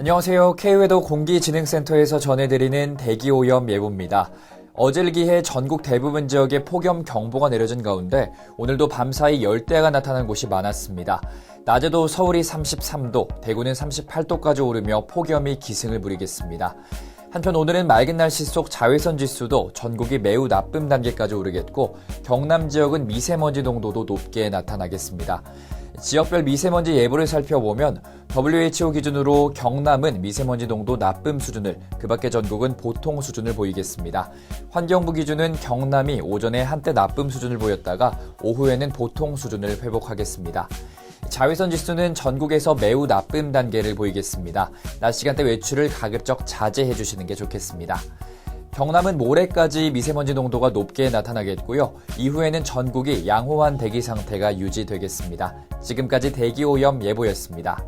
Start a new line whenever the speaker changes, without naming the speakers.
안녕하세요. K웨더 공기진흥센터에서 전해드리는 대기오염 예보입니다. 어제를 기해 전국 대부분 지역에 폭염 경보가 내려진 가운데 오늘도 밤사이 열대야가 나타난 곳이 많았습니다. 낮에도 서울이 33도, 대구는 38도까지 오르며 폭염이 기승을 부리겠습니다. 한편 오늘은 맑은 날씨 속 자외선 지수도 전국이 매우 나쁨 단계까지 오르겠고 경남 지역은 미세먼지 농도도 높게 나타나겠습니다. 지역별 미세먼지 예보를 살펴보면 WHO 기준으로 경남은 미세먼지 농도 나쁨 수준을, 그 밖에 전국은 보통 수준을 보이겠습니다. 환경부 기준은 경남이 오전에 한때 나쁨 수준을 보였다가 오후에는 보통 수준을 회복하겠습니다. 자외선 지수는 전국에서 매우 나쁨 단계를 보이겠습니다. 낮 시간대 외출을 가급적 자제해 주시는 게 좋겠습니다. 경남은 모레까지 미세먼지 농도가 높게 나타나겠고요. 이후에는 전국이 양호한 대기 상태가 유지되겠습니다. 지금까지 대기 오염 예보였습니다.